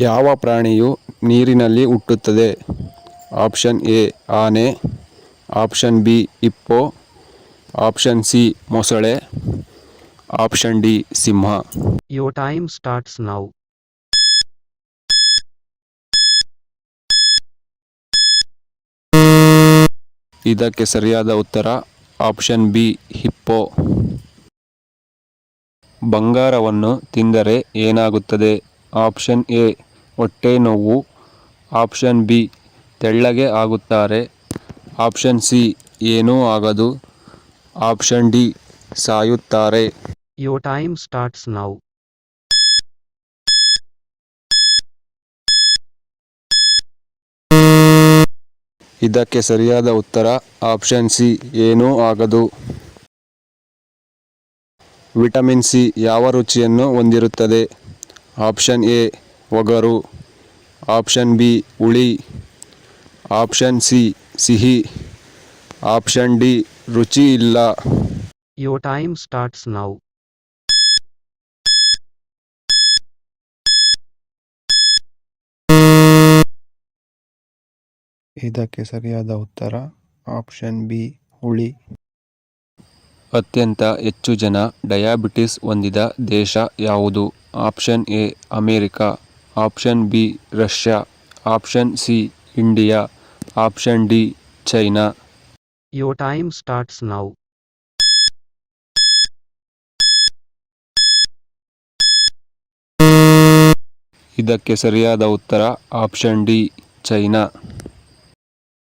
ಯಾವ ಪ್ರಾಣಿಯು ನೀರಿನಲ್ಲಿ ಹುಟ್ಟುತ್ತದೆ? ಆಪ್ಷನ್ ಎ ಆನೆ. Option B hippo. Option C ಮೊಸಳೆ. ಆಪ್ಷನ್ ಡಿ ಸಿಂಹ. ಯೋ ಟೈಮ್ ಸ್ಟಾರ್ಟ್ಸ್ ನೌ ಇದಕ್ಕೆ ಸರಿಯಾದ ಉತ್ತರ ಆಪ್ಷನ್ ಬಿ ಹಿಪ್ಪೋ. ಬಂಗಾರವನ್ನು ತಿಂದರೆ ಏನಾಗುತ್ತದೆ? ಆಪ್ಷನ್ ಎ ಹೊಟ್ಟೆ ನೋವು. ಆಪ್ಷನ್ ಬಿ ತೆಳ್ಳಗೆ ಆಗುತ್ತಾರೆ. ಆಪ್ಷನ್ ಸಿ ಏನೂ ಆಗದು. ಆಪ್ಷನ್ ಡಿ ಸಾಯುತ್ತಾರೆ. ಯೋ ಟೈಮ್ ಸ್ಟಾರ್ಟ್ಸ್ ನೌ ಇದಕ್ಕೆ ಸರಿಯಾದ ಉತ್ತರ ಆಪ್ಷನ್ ಸಿ ಏನೂ ಆಗದು. ವಿಟಮಿನ್ ಸಿ ಯಾವ ರುಚಿಯನ್ನು ಹೊಂದಿರುತ್ತದೆ? ಆಪ್ಷನ್ ಎ ಒಗರು. ಆಪ್ಷನ್ ಬಿ ಹುಳಿ ಆಪ್ಷನ್ ಸಿ ಸಿಹಿ. ಆಪ್ಷನ್ ಡಿ ರುಚಿ ಇಲ್ಲ. ಯೋ ಟೈಮ್ ಸ್ಟಾರ್ಟ್ಸ್ ನಾವು ಇದಕ್ಕೆ ಸರಿಯಾದ ಉತ್ತರ ಆಪ್ಷನ್ ಬಿ ಹುಳಿ ಅತ್ಯಂತ ಹೆಚ್ಚು ಜನ ಡಯಾಬಿಟಿಸ್ ಹೊಂದಿದ ದೇಶ ಯಾವುದು? Option A America. Option B Russia. Option C India. Option D China. Yo time starts now ಇದಕ್ಕೆ ಸರಿಯಾದ ಉತ್ತರ ಆಪ್ಷನ್ ಡಿ ಚೈನಾ.